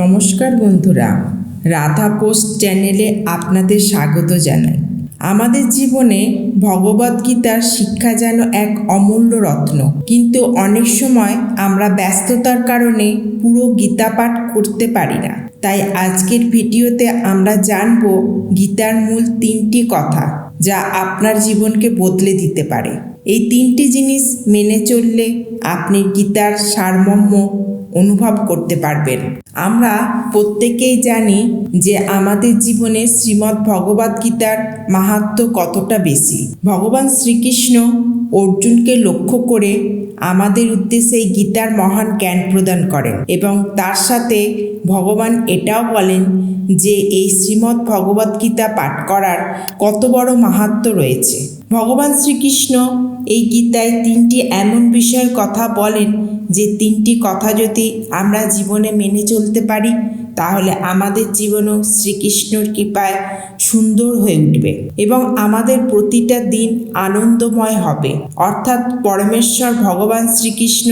নমস্কার বন্ধুরা, রাধা পোস্ট চ্যানেলে আপনাদের স্বাগত জানাই। আমাদের জীবনে ভগবদ্গীতার শিক্ষা যেন এক অমূল্য রত্ন। কিন্তু অনেক সময় আমরা ব্যস্ততার কারণে পুরো গীতা পাঠ করতে পারি না। তাই আজকের ভিডিওতে আমরা জানব গীতার মূল তিনটি কথা যা আপনার জীবনকে বদলে দিতে পারে। এই তিনটি জিনিস মেনে চললে আপনি গীতার সারমর্ম অনুভব করতে পারবেন। আমরা প্রত্যেকেই জানি যে আমাদের জীবনে শ্রীমদ্ ভগবদ গীতার মাহাত্ম কতটা বেশি। ভগবান শ্রীকৃষ্ণ অর্জুনকে লক্ষ্য করে আমাদের উদ্দেশ্যে এই গীতার মহান জ্ঞান প্রদান করেন এবং তার সাথে ভগবান এটাও বলেন যে এই শ্রীমদ্ ভগবদ গীতা পাঠ করার কত বড় মাহাত্ম রয়েছে। ভগবান শ্রীকৃষ্ণ এই গীতায় তিনটি এমন বিষয়ের কথা বলেন যে তিনটি কথা যদি আমরা জীবনে মেনে চলতে পারি, তাহলে আমাদের জীবনও শ্রীকৃষ্ণর কৃপায় সুন্দর হয়ে উঠবে এবং আমাদের প্রতিটা দিন আনন্দময় হবে। অর্থাৎ পরমেশ্বর ভগবান শ্রীকৃষ্ণ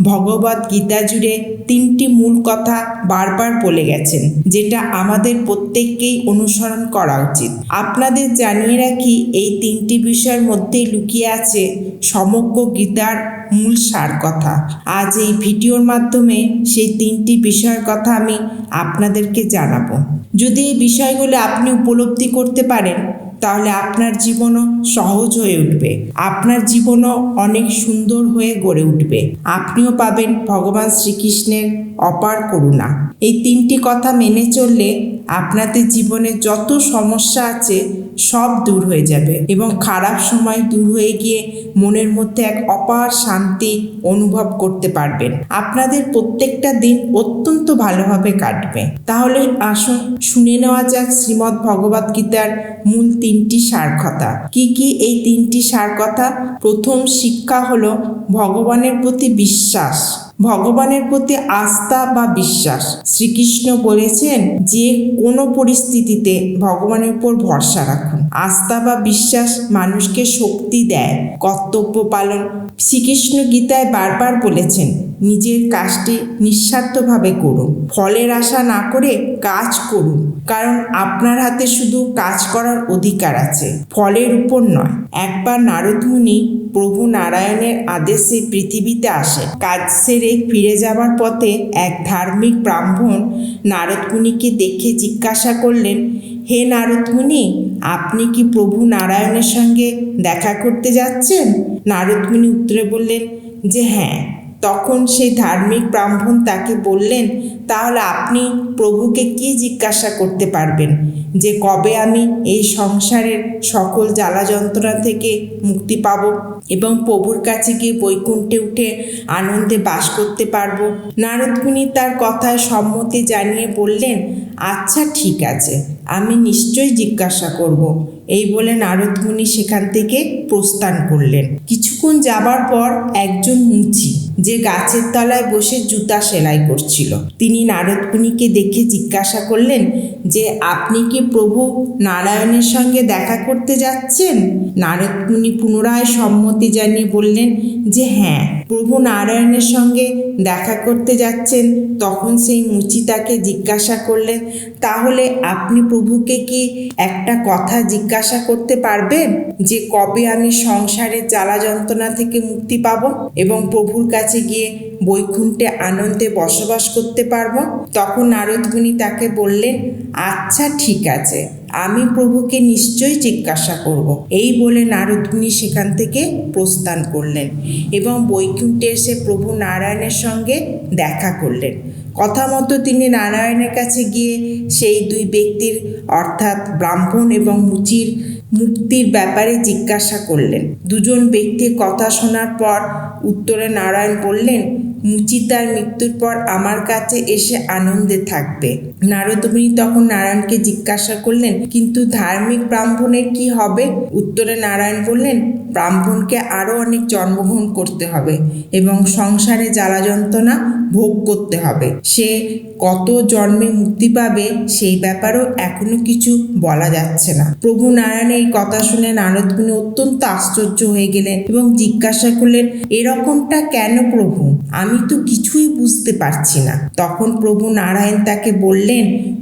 ভগবত গীতা জুড়ে তিনটি মূল কথা বারবার বলে গেছেন, যেটা আমাদের প্রত্যেককেই অনুসরণ করা উচিত। আপনাদের জানিয়ে রাখি, এই তিনটি বিষয়ের মধ্যেই লুকিয়ে আছে সমগ্র গীতার মূল সার কথা। আজ এই ভিডিওর মাধ্যমে সেই তিনটি বিষয়ের কথা আমি আপনাদেরকে জানাব। যদি এই বিষয়গুলো আপনি উপলব্ধি করতে পারেন তাহলে আপনার জীবনও সহজ হয়ে উঠবে। আপনার জীবনও অনেক সুন্দর হয়ে গড়ে উঠবে। আপনিও পাবেন ভগবান শ্রীকৃষ্ণের অপার করুণা। এই তিনটি কথা মেনে চললে আপনাদের জীবনে যত সমস্যা আছে সব দূর হয়ে যাবে এবং খারাপ সময় দূর হয়ে গিয়ে মনের মধ্যে এক অপার শান্তি অনুভব করতে পারবেন। আপনাদের প্রত্যেকটা দিন অত্যন্ত ভালোভাবে কাটবে। তাহলে আসুন, শুনে নেওয়া যাক শ্রীমদ্ ভগবদ গীতার মূল তিনটি সার কথা কি কি এই তিনটি সার কথা প্রথম শিক্ষা হলো, ভগবানের প্রতি বিশ্বাস। ভগবানের প্রতি আস্থা বা বিশ্বাস। শ্রীকৃষ্ণ বলেছেন যে কোনো পরিস্থিতিতে ভগবানের উপর ভরসা রাখুন। আস্থা বা বিশ্বাস মানুষকে শক্তি দেয়। কর্তব্য পালন শ্রীকৃষ্ণ গীতায় বারবার বলেছেন, নিজের কাজটি নিঃস্বার্থভাবে করুন। ফলের আশা না করে কাজ করুন, কারণ আপনার হাতে শুধু কাজ করার অধিকার আছে, ফলের উপর নয়। একবার নারদমুনি প্রভু নারায়ণের আদেশে পৃথিবীতে আসে কাজ সেরে ফিরে যাবার পথে এক ধার্মিক ব্রাহ্মণ নারদমুনিকে দেখে জিজ্ঞাসা করলেন হে নারদমুনি আপনি কি প্রভু নারায়ণের সঙ্গে দেখা করতে যাচ্ছেন? নারদমুনি উত্তরে বললেন, যে হ্যাঁ। তখন সেই ধার্মিক ব্রাহ্মণ তাকে বললেন, তাহলে আপনি প্রভুকে কি জিজ্ঞাসা করতে পারবেন? যে কবে আমি এই সংসারের সকল জ্বালা যন্ত্রণা থেকে মুক্তি পাব এবং প্রভুর কাছে গিয়ে বৈকুণ্ঠে উঠে আনন্দে বাস করতে পারব? নারদমুনি তার কথায় সম্মতি জানিয়ে বললেন আচ্ছা ঠিক আছে। আমি নিশ্চয়ই জিজ্ঞাসা করব। এই বলে নারদমুনি সেখান থেকে প্রস্থান করলেন। কিছুক্ষণ যাবার পর একজন মুচি, যে গাছের তলায় বসে জুতা সেলাই করছিল, তিনি নারদমুনিকে দেখে জিজ্ঞাসা করলেন, যে আপনি কি প্রভু নারায়ণের সঙ্গে দেখা করতে যাচ্ছেন? নারদমুনি পুনরায় সম্মতি জানিয়ে বললেন, যে হ্যাঁ। প্রভু নারায়ণের সঙ্গে দেখা করতে যাচ্ছেন, তখন সেই মুচি তাকে জিজ্ঞাসা করলেন, তাহলে আপনি প্রভুকে কি একটা কথা জিজ্ঞাসা করতে পারবেন যে কবে আমি সংসারের জ্বালা যন্ত্রণা থেকে মুক্তি পাব এবং প্রভুর কাছে গিয়ে বৈকুণ্ঠে আনন্দে বসবাস করতে পারব? তখন নারদমুনি তাকে বললেন আচ্ছা ঠিক আছে। আমি প্রভুকে নিশ্চয়ই জিজ্ঞাসা করব। এই বলে নারদমুনি সেখান থেকে প্রস্থান করলেন এবং বৈকুণ্ঠে এসে প্রভু নারায়ণের সঙ্গে দেখা করলেন। কথা মতো তিনি নারায়ণের কাছে গিয়ে সেই দুই ব্যক্তির, অর্থাৎ ব্রাহ্মণ এবং মুচির মুক্তির ব্যাপারে জিজ্ঞাসা করলেন। দুজন ব্যক্তির কথা শোনার পর উত্তরে নারায়ণ বললেন, মুচি তার মৃত্যুর পর আমার কাছে এসে আনন্দে থাকবে। নারদমুনি তখন নারায়ণকে জিজ্ঞাসা করলেন, কিন্তু ধার্মিক ব্রাহ্মণের কি হবে? উত্তরে নারায়ণ বললেন, ব্রাহ্মণকে আরও অনেক জন্মগ্রহণ করতে হবে এবং সংসারে জ্বালা যন্ত্রণা ভোগ করতে হবে। সে কত জন্মে মুক্তি পাবে সেই ব্যাপারেও এখনও কিছু বলা যাচ্ছে না। প্রভু নারায়ণ এই কথা শুনে নারদমুনি অত্যন্ত আশ্চর্য হয়ে গেলেন এবং জিজ্ঞাসা করলেন, এরকমটা কেন প্রভু? আমি তো কিছুই বুঝতে পারছি না। তখন প্রভু নারায়ণ তাকে বললেন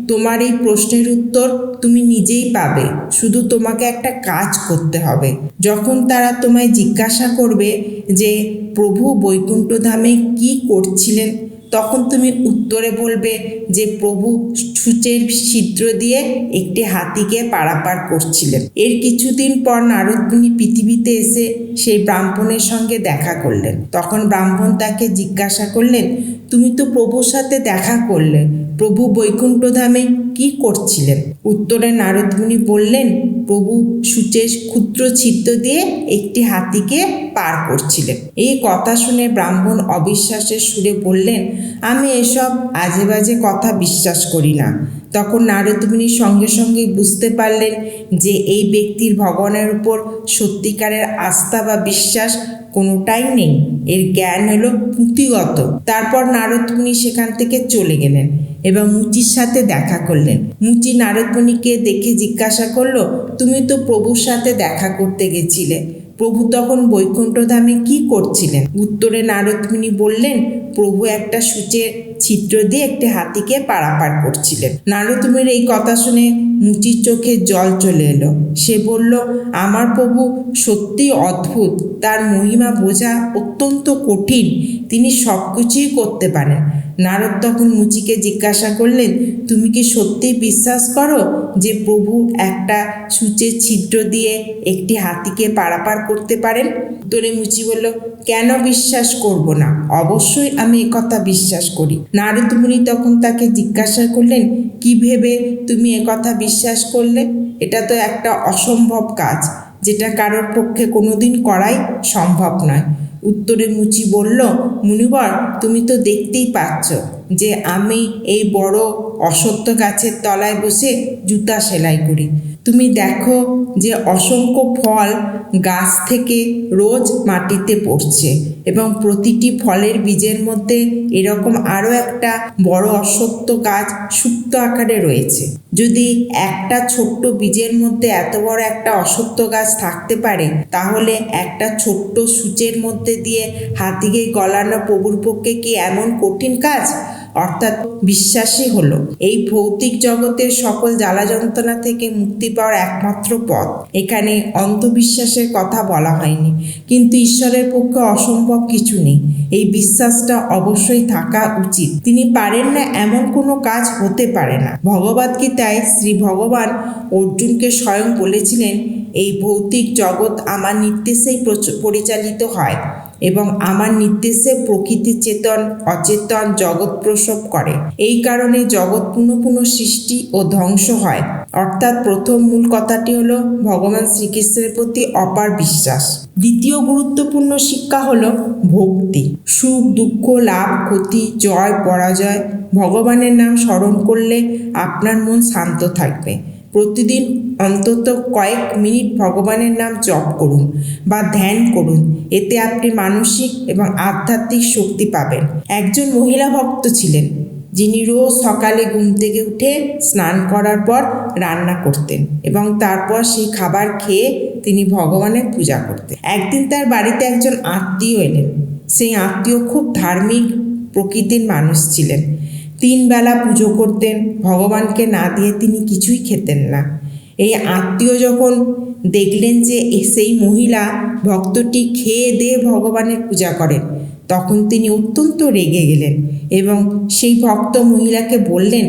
তোমার এই প্রশ্নের উত্তর তুমি নিজেই পাবে। শুধু তোমাকে একটা কাজ করতে হবে। যখন তারা তোমায় জিজ্ঞাসা করবে যে, প্রভু বৈকুণ্ঠ ধামে কি করছিলেন? তখন তুমি উত্তরে বলবে যে, প্রভু সূচের ছিদ্র দিয়ে একটি হাতিকে পারাপার করছিলেন। এর কিছুদিন পর নারদমুনি পৃথিবীতে এসে সেই ব্রাহ্মণের সঙ্গে দেখা করলেন। তখন ব্রাহ্মণ তাকে জিজ্ঞাসা করলেন, তুমি তো প্রভুর সাথে দেখা করলে প্রভু বৈকুণ্ঠ ধামে কি করছিলেন? উত্তরে নারদমুনি বললেন, প্রভু সূচের ক্ষুদ্র ছিদ্র দিয়ে একটি হাতিকে পার করছিলেন। এই কথা শুনে ব্রাহ্মণ অবিশ্বাসের সুরে বললেন, আমি এসব আজে বাজে কথা বিশ্বাস করি না। তখন নারদমুনি সঙ্গে সঙ্গে বুঝতে পারলেন যে এই ব্যক্তির ভগবানের উপর সত্যিকারের আস্থা বা বিশ্বাস কোনোটাই নেই। এর জ্ঞান হলো পুঁথিগত। তারপর নারদমুনি সেখান থেকে চলে গেলেন এবং মুচির সাথে দেখা করলেন। মুচি নারদমণিকে দেখে জিজ্ঞাসা করল, তুমি তো প্রভুর সাথে দেখা করতে গেছিলে। প্রভু তখন বৈকুণ্ঠ ধামে কি করছিলেন? উত্তরে নারদমুনি বললেন, প্রভু একটা সূচের ছিদ্র দিয়ে একটি হাতিকে পারাপার করছিলেন। নারদমুনির এই কথা শুনে মুচির চোখে জল চলে এলো। সে বলল, আমার প্রভু সত্যি অদ্ভুত। তার মহিমা বোঝা অত্যন্ত কঠিন। তিনি সব কিছুই করতে পারেন। নারদ তখন মুচিকে জিজ্ঞাসা করলেন, তুমি কি সত্যিই বিশ্বাস করো যে প্রভু একটা সূচের ছিদ্র দিয়ে একটি হাতিকে পারাপার করতে পারেন? উত্তরে মুচি বলল, কেন বিশ্বাস করব না? অবশ্যই আমি একথা বিশ্বাস করি। নারদ মুনি তখন তাকে জিজ্ঞাসা করলেন, কি ভেবে তুমি একথা বিশ্বাস করলে? এটা তো একটা অসম্ভব কাজ, যেটা কারোর পক্ষে কোনোদিন করাই সম্ভব নয়। উত্তরে মুচি বলল, মুনিবর, তুমি তো দেখতেই পাচ্ছ যে আমি এই বড় অসত্য গাছের তলায় বসে জুতা সেলাই করি। তুমি দেখো যে অসংখ্য ফল গাছ থেকে রোজ মাটিতে পড়ছে এবং প্রতিটি ফলের বীজের মধ্যে এরকম আরও একটা বড় অসত্য গাছ সুপ্ত আকারে রয়েছে। যদি একটা ছোট্ট বীজের মধ্যে এত বড় একটা অসত্য গাছ থাকতে পারে, তাহলে একটা ছোট্ট সূচের মধ্যে দিয়ে হাতিকে গলানো প্রভুর পক্ষে কি এমন কঠিন কাজ? অর্থাৎ বিশ্বাসই হলো। এই ভৌতিক জগতের সকল জ্বালা যন্ত্রণা থেকে মুক্তি পাওয়ার একমাত্র পথ। এখানে অন্ধবিশ্বাসের কথা বলা হয়নি। কিন্তু ঈশ্বরের পক্ষে অসম্ভব কিছু নেই। এই বিশ্বাসটা অবশ্যই থাকা উচিত। তিনি পারেন না এমন কোনো কাজ হতে পারে না। ভগবদ গীতায় শ্রী ভগবান অর্জুনকে স্বয়ং বলেছিলেন, এই ভৌতিক জগৎ আমার নির্দেশেই প্রচ- পরিচালিত হয়। এবং আমার নির্দেশে প্রকৃতি চেতন, অচেতন জগৎ প্রসব করে। এই কারণে জগৎ পুনঃ পুনঃ সৃষ্টি ও ধ্বংস হয়। অর্থাৎ প্রথম মূল কথাটি হলো, ভগবান শ্রীকৃষ্ণের প্রতি অপার বিশ্বাস। দ্বিতীয় গুরুত্বপূর্ণ শিক্ষা হলো, ভক্তি। সুখ, দুঃখ, লাভ, ক্ষতি, জয়, পরাজয়, ভগবানের নাম স্মরণ করলে আপনার মন শান্ত থাকবে। প্রতিদিন অন্তত কয়েক মিনিট ভগবানের নাম জপ করুন বা ধ্যান করুন। এতে আপনি মানসিক এবং আধ্যাত্মিক শক্তি পাবেন। একজন মহিলা ভক্ত ছিলেন, যিনি রোজ সকালে ঘুম থেকে উঠে স্নান করার পর রান্না করতেন এবং তারপর সেই খাবার খেয়ে তিনি ভগবানের পূজা করতেন। একদিন তার বাড়িতে একজন আত্মীয় এলেন। সেই আত্মীয় খুব ধার্মিক প্রকৃতির মানুষ ছিলেন। তিন বেলা পুজো করতেন, ভগবানকে না দিয়ে তিনি কিছুই খেতেন না। এই আত্মীয় যখন দেখলেন যে সেই মহিলা ভক্তটি খেয়ে দিয়ে ভগবানের পূজা করেন, তখন তিনি অত্যন্ত রেগে গেলেন এবং সেই ভক্ত মহিলাকে বললেন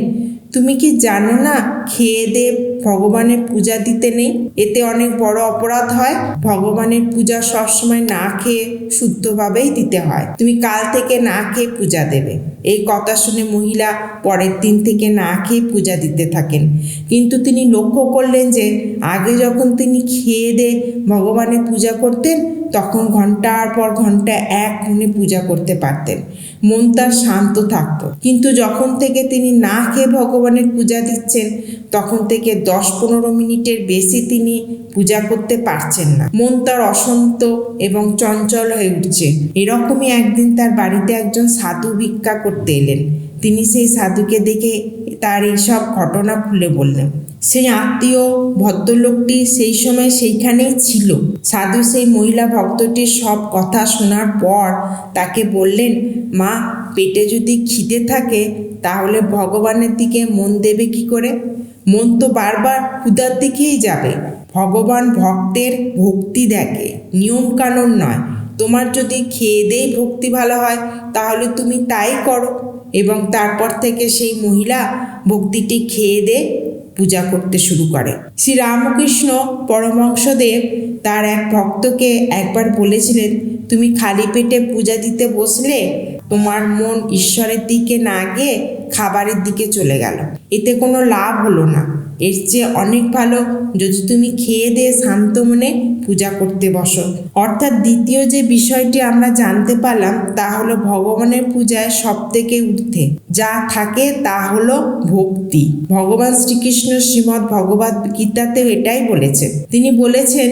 তুমি কি জানো না খেয়ে দে, ভগবানের পূজা দিতে নেই? এতে অনেক বড় অপরাধ হয়। ভগবানের পূজা সবসময় না খেয়ে শুদ্ধভাবেই দিতে হয়। তুমি কাল থেকে না খেয়ে পূজা দেবে। এই কথা শুনে মহিলা পরের দিন থেকে না খেয়ে পূজা দিতে থাকেন। কিন্তু তিনি লক্ষ্য করলেন যে, আগে যখন তিনি খেয়ে দিয়ে ভগবানের পূজা করতেন তখন ঘণ্টার পর ঘণ্টা এক মনে পূজা করতে পারতেন। মন তার শান্ত থাকত। কিন্তু যখন থেকে তিনি না খেয়ে ভগবানের পূজা দিচ্ছেন, তখন থেকে দশ পনেরো মিনিটের বেশি তিনি পূজা করতে পারছেন না। মন তার অশান্ত এবং চঞ্চল হয়ে উঠছে। এরকমই একদিন তার বাড়িতে একজন সাধু ভিক্ষা করতে এলেন। তিনি সেই সাধুকে দেখে তার এইসব ঘটনা খুলে বললেন সেই আত্মীয়, ভদ্রলোকটি সেই সময় সেইখানেই ছিল। সাধু সেই মহিলা ভক্তটির সব কথা শোনার পর তাকে বললেন, মা, পেটে যদি খিদে থাকে, তাহলে ভগবানের দিকে মন দেবে কি করে? মন তো বারবার ক্ষুধার দিকেই যাবে। ভগবান ভক্তের ভক্তি দেখে। নিয়মকানুন নয়। তোমার যদি খেয়ে দেই ভক্তি ভালো হয়, তাহলে তুমি তাই করো। এবং তারপর থেকে সেই মহিলা ভক্তিটি খেয়ে দে পূজা করতে শুরু করে। শ্রী রামকৃষ্ণ পরমংশদেব তার এক ভক্তকে একবার বলেছিলেন, তুমি খালি পেটে পূজা দিতে বসলে তোমার মন ঈশ্বরের দিকে না গিয়ে খাবারের দিকে চলে গেল। এতে কোনো লাভ হলো না। এর চেয়ে অনেক ভালো যদি তুমি খেয়ে দিয়ে শান্ত মনে পূজা করতে বসো। অর্থাৎ দ্বিতীয় যে বিষয়টি আমরা জানতে পারলাম, তা হলো ভগবানের পূজায় সব থেকে ঊর্ধ্বে। যা থাকে তা হলো ভক্তি। ভগবান শ্রীকৃষ্ণ শ্রীমৎ ভগবত গীতাতেও এটাই বলেছেন। তিনি বলেছেন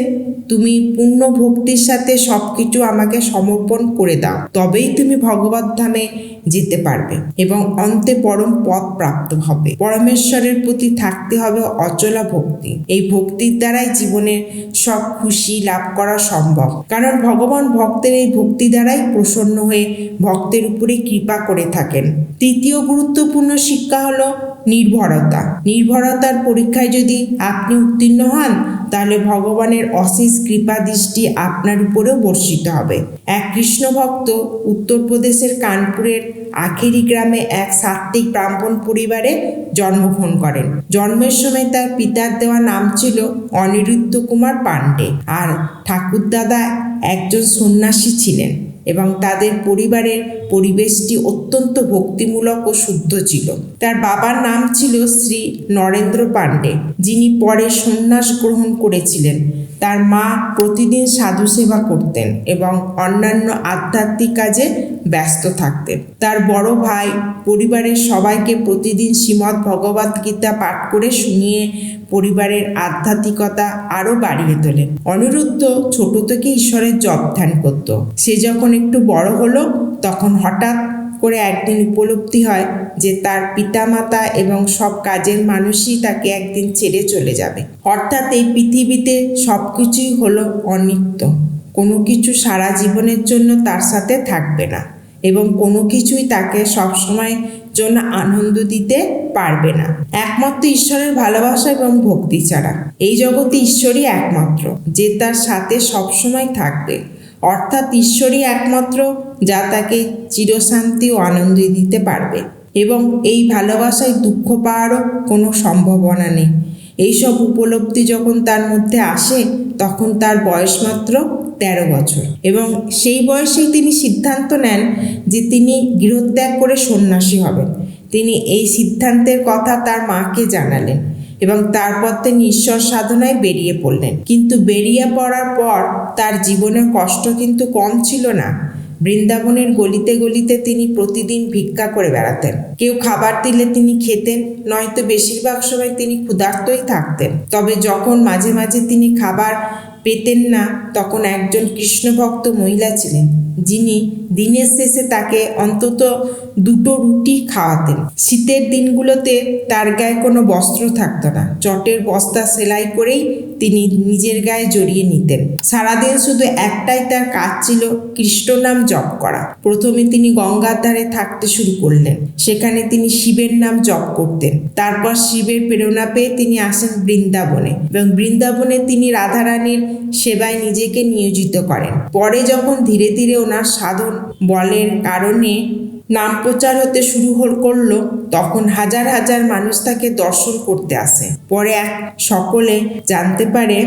তুমি পূর্ণ ভক্তির সাথে সবকিছু আমাকে সমর্পণ করে দাও। তবেই তুমি ভগবত ধামে যেতে পারবে এবং অন্তে পরম পথ প্রাপ্ত হবে। পরমেশ্বরের প্রতি থাকতে হবে অচলা ভক্তি। এই ভক্তির দ্বারাই জীবনের সব খুশি লাভ করা সম্ভব। কারণ ভগবান ভক্তের এই ভক্তি দ্বারাই প্রসন্ন হয়ে ভক্তের উপরে কৃপা করে থাকেন। তৃতীয় গুরুত্বপূর্ণ শিক্ষা হলো নির্ভরতা। নির্ভরতার পরীক্ষায় যদি আপনি উত্তীর্ণ হন, তাহলে ভগবানের অশেষ কৃপা দৃষ্টি আপনার উপরেও বর্ষিত হবে। এক কৃষ্ণ ভক্ত উত্তরপ্রদেশের কানপুরের আখেরি গ্রামে এক সাত্ত্বিক ব্রাহ্মণ পরিবারে জন্মগ্রহণ করেন। জন্মের সময় তার পিতার দেওয়া নাম ছিল অনিরুদ্ধ কুমার পাণ্ডে। আর ঠাকুরদাদা একজন সন্ন্যাসী ছিলেন। এবং তাদের পরিবারের পরিবেশটি অত্যন্ত ভক্তিমূলক ও শুদ্ধ ছিল। তার বাবার নাম ছিল শ্রী নরেন্দ্র পাণ্ডে, যিনি পরে সন্ন্যাস গ্রহণ করেছিলেন। তার মা প্রতিদিন সাধু সেবা করতেন এবং অন্যান্য আধ্যাত্মিক কাজে ব্যস্ত থাকতেন। তার বড় ভাই, পরিবারের সবাইকে প্রতিদিন শ্রীমদ্ ভগবত গীতা পাঠ করে শুনিয়ে পরিবারের আধ্যাত্মিকতা আরও বাড়িয়ে তোলে অনিরুদ্ধ ছোট থেকে ঈশ্বরের জপ ধ্যান করত। সে যখন একটু বড় হলো, তখন হঠাৎ করে একদিন উপলব্ধি হয় যে তার পিতামাতা এবং সব কাজের মানুষই তাকে একদিন ছেড়ে চলে যাবে। অর্থাৎ এই পৃথিবীতে সব কিছুই হলো অনিত্য। কোনো কিছু সারা জীবনের জন্য তার সাথে থাকবে না এবং কোনো কিছুই তাকে সবসময় জন্য আনন্দ দিতে পারবে না। একমাত্র ঈশ্বরের ভালোবাসা এবং ভক্তি ছাড়া। এই জগতে ঈশ্বরই একমাত্র, যে তার সাথে সবসময় থাকবে। অর্থাৎ ঈশ্বরই একমাত্র যা তাকে চিরশান্তি ও আনন্দ দিতে পারবে। এবং এই ভালোবাসায় দুঃখ পাওয়ারও কোনো সম্ভাবনা নেই। এইসব উপলব্ধি যখন তার মধ্যে আসে, তখন তার বয়স মাত্র তেরো বছর। এবং সেই বয়সেই তিনি সিদ্ধান্ত নেন যে তিনি গৃহত্যাগ করে সন্ন্যাসী হবেন। তিনি এই সিদ্ধান্তের কথা তার মাকে জানালেন। এবং তারপর তিনি ঈশ্বর সাধনায় বেরিয়ে পড়লেন। কিন্তু বেরিয়ে পড়ার পর তার জীবনের কষ্ট কিন্তু কম ছিল না। বৃন্দাবনের গলিতে গলিতে তিনি প্রতিদিন ভিক্ষা করে বেড়াতেন। কেউ খাবার দিলে তিনি খেতেন, নয়তো বেশিরভাগ সময় তিনি ক্ষুধার্তই থাকতেন। তবে যখন মাঝে মাঝে তিনি খাবার পেতেন না তখন একজন কৃষ্ণভক্ত মহিলা ছিলেন, যিনি দিনের শেষে তাকে অন্তত দুটো রুটি খাওয়াতেন। শীতের দিনগুলোতে তার গায়ে কোনো বস্ত্র থাকতো না, চটের বস্তা সেলাই করেই তিনি নিজের গায়ে জড়িয়ে নিতেন। সারাদিন শুধু একটাই তার কাজ ছিল কৃষ্ণ নাম জপ করা। প্রথমে তিনি গঙ্গার ধারে থাকতে শুরু করলেন। সেখানে তিনি শিবের নাম জপ করতেন। তারপর শিবের প্রেরণা পেয়ে তিনি আসেন বৃন্দাবনে এবং বৃন্দাবনে তিনি রাধারানীর সেবায় নিজেকে নিয়োজিত করেন। পরে যখন ধীরে ধীরে ওনার সাধন বলের কারণে নাম প্রচার হতে শুরু করল, তখন হাজার হাজার মানুষ তাকে দর্শন করতে আসে। পরে এক সকলে জানতে পারে,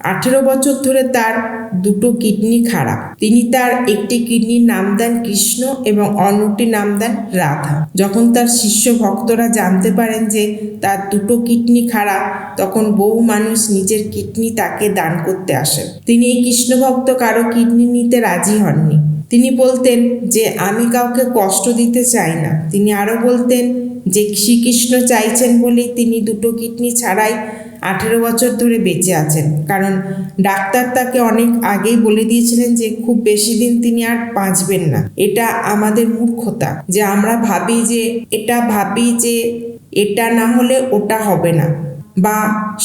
আঠেরো বছর ধরে তার দুটো কিডনি খারাপ। তিনি তার একটি কিডনির নাম দেন কৃষ্ণ এবং অন্যটি নাম দেন রাধা। যখন তার শিষ্য ভক্তরা জানতে পারেন যে তার দুটো কিডনি খারাপ, তখন বহু মানুষ নিজের কিডনি তাকে দান করতে আসেন তিনি এই কৃষ্ণ ভক্ত কারও কিডনি নিতে রাজি হননি। তিনি বলতেন যে, আমি কাউকে কষ্ট দিতে চাই না। তিনি আরও বলতেন যে, শ্রীকৃষ্ণ চাইছেন বলেই তিনি দুটো কিডনি ছাড়াই আঠেরো বছর ধরে বেঁচে আছেন। কারণ ডাক্তার তাকে অনেক আগেই বলে দিয়েছিলেন যে, খুব বেশি দিন তিনি আর বাঁচবেন না। এটা আমাদের মূর্খতা যে, আমরা ভাবি যে, এটা ভাবি যে, এটা না হলে ওটা হবে না। বা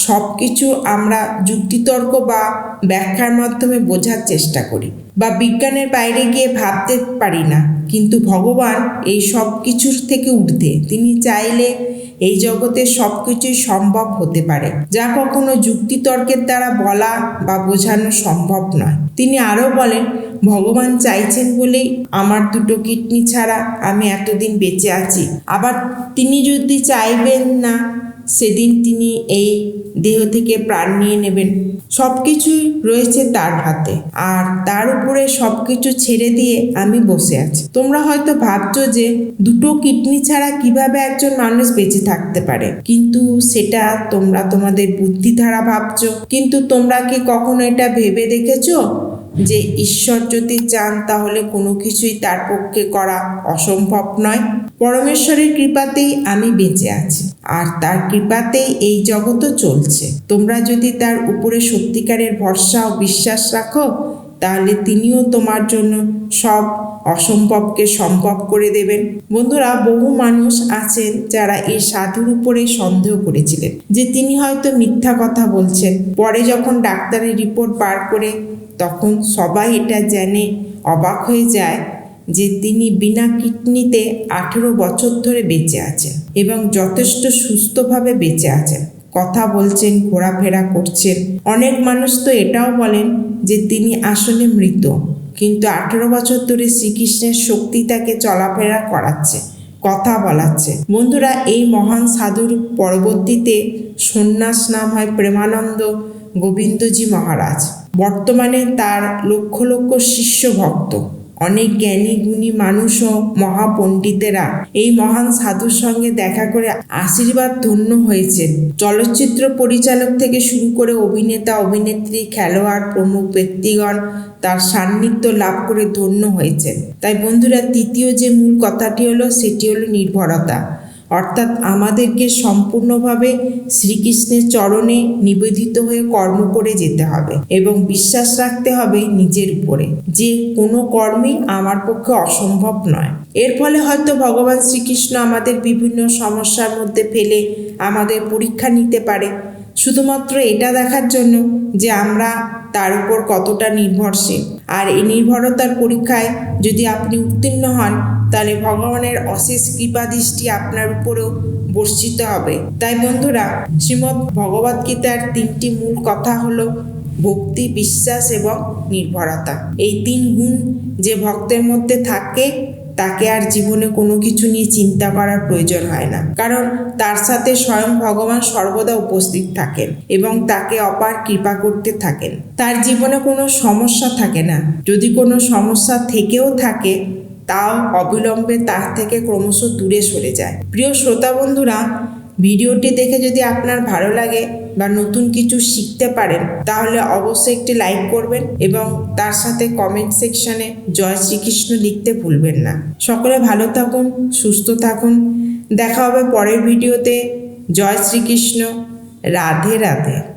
সব কিছু আমরা যুক্তিতর্ক বা ব্যাখ্যার মাধ্যমে বোঝার চেষ্টা করি বা বিজ্ঞানের বাইরে গিয়ে ভাবতে পারি না। কিন্তু ভগবান এই সব কিছুর থেকে ঊর্ধ্বে। তিনি চাইলে এই জগতে সব কিছুই সম্ভব হতে পারে, যা কখনো যুক্তিতর্কের দ্বারা বলা বা বোঝানো সম্ভব নয়। তিনি আরও বলেন, ভগবান চাইছেন বলেই আমার দুটো কিডনি ছাড়া আমি এতদিন বেঁচে আছি। আবার তিনি যদি চাইবেন না সেদিন তিনি এই দেহ থেকে প্রাণ নিয়ে নেবেন। সব কিছুই রয়েছে তার হাতে। আর তার উপরে সব কিছু ছেড়ে দিয়ে আমি বসে আছি। তোমরা হয়তো ভাবছ যে দুটো কিডনি ছাড়া কীভাবে একজন মানুষ বেঁচে থাকতে পারে। কিন্তু সেটা তোমরা তোমাদের বুদ্ধি দ্বারা ভাবছ। কিন্তু তোমরা কি কখনো এটা ভেবে দেখেছ? যে ঈশ্বর যদি চান তাহলে কোনো কিছুই তার পক্ষে করা অসম্ভব নয়। পরমেশ্বরের কৃপাতেই আমি বেঁচে আছি, আর তার কৃপাতেই এই জগৎও চলছে। তোমরা যদি তার উপরে সত্যিকারের ভরসা ও বিশ্বাস রাখো, তাহলে তিনিও তোমার জন্য সব অসম্ভবকে সম্ভব করে দেবেন। বন্ধুরা, বহু মানুষ আছেন যারা এই সাধুর উপরে সন্দেহ করেছিলেন যে তিনি হয়তো মিথ্যা কথা বলছেন। পরে যখন ডাক্তারের রিপোর্ট বার করে তখন সবাই এটা জেনে অবাক হয়ে যায় যে তিনি বিনা কিডনিতে আঠেরো বছর ধরে বেঁচে আছেন এবং যথেষ্ট সুস্থভাবে বেঁচে আছেন। কথা বলছেন, ঘোরাফেরা করছেন। অনেক মানুষ তো এটাও বলেন যে তিনি আসলে মৃত, কিন্তু আঠেরো বছর ধরে শ্রীকৃষ্ণের শক্তি তাকে চলাফেরা করাচ্ছে, কথা বলাচ্ছে। বন্ধুরা, এই মহান সাধুর পরবর্তীতে সন্ন্যাস নাম হয় প্রেমানন্দ গোবিন্দজি মহারাজ। বর্তমানে তার লক্ষ লক্ষ শিষ্য ভক্ত। অনেক জ্ঞানী, গুণী মানুষ ও মহাপণ্ডিতেরা এই মহান সাধুর সঙ্গে দেখা করে আশীর্বাদ ধন্য হয়েছে চলচ্চিত্র পরিচালক থেকে শুরু করে অভিনেতা, অভিনেত্রী, খেলোয়াড়, প্রমুখ ব্যক্তিগণ তার সান্নিধ্য লাভ করে ধন্য হয়েছেন। তাই বন্ধুরা, তৃতীয় যে মূল কথাটি হলো, সেটি হলো নির্ভরতা। অর্থাৎ আমাদেরকে সম্পূর্ণভাবে শ্রীকৃষ্ণের চরণে নিবেদিত হয়ে কর্ম করে যেতে হবে এবং বিশ্বাস রাখতে হবে নিজের উপরে যে কোনো কর্মই আমার পক্ষে অসম্ভব নয়। এর ফলে হয়তো ভগবান শ্রীকৃষ্ণ আমাদের বিভিন্ন সমস্যার মধ্যে ফেলে আমাদের পরীক্ষা নিতে পারে। শুধুমাত্র এটা দেখার জন্য যে আমরা তার উপর কতটা নির্ভরশীল। আর এই নির্ভরতার পরীক্ষায় যদি আপনি উত্তীর্ণ হন তাহলে ভগবানের অশেষ কৃপা দৃষ্টি আপনার উপরেও বর্ষিত হবে। তাই বন্ধুরা শ্রীমৎ ভগবদ্গীতার তিনটি মূল কথা হলো ভক্তি, বিশ্বাস এবং নির্ভরতা। এই তিন গুণ যে ভক্তের মধ্যে থাকে, তাকে আর জীবনে কোনো কিছু নিয়ে চিন্তা করার প্রয়োজন হয় না। কারণ তার সাথে স্বয়ং ভগবান সর্বদা উপস্থিত থাকেন এবং তাকে অপার কৃপা করতে থাকেন। তার জীবনে কোনো সমস্যা থাকে না। যদি কোনো সমস্যা থেকেও থাকে তাও অবিলম্বে তার থেকে ক্রমশ দূরে সরে যায়। প্রিয় শ্রোতা বন্ধুরা, ভিডিওটি দেখে যদি আপনার ভালো লাগে বা নতুন কিছু শিখতে পারেন, তাহলে অবশ্যই একটি লাইক করবেন এবং তার সাথে কমেন্ট সেকশনে জয় শ্রীকৃষ্ণ লিখতে ভুলবেন না। সকলে ভালো থাকুন, সুস্থ থাকুন। দেখা হবে পরের ভিডিওতে। জয় শ্রীকৃষ্ণ। রাধে রাধে।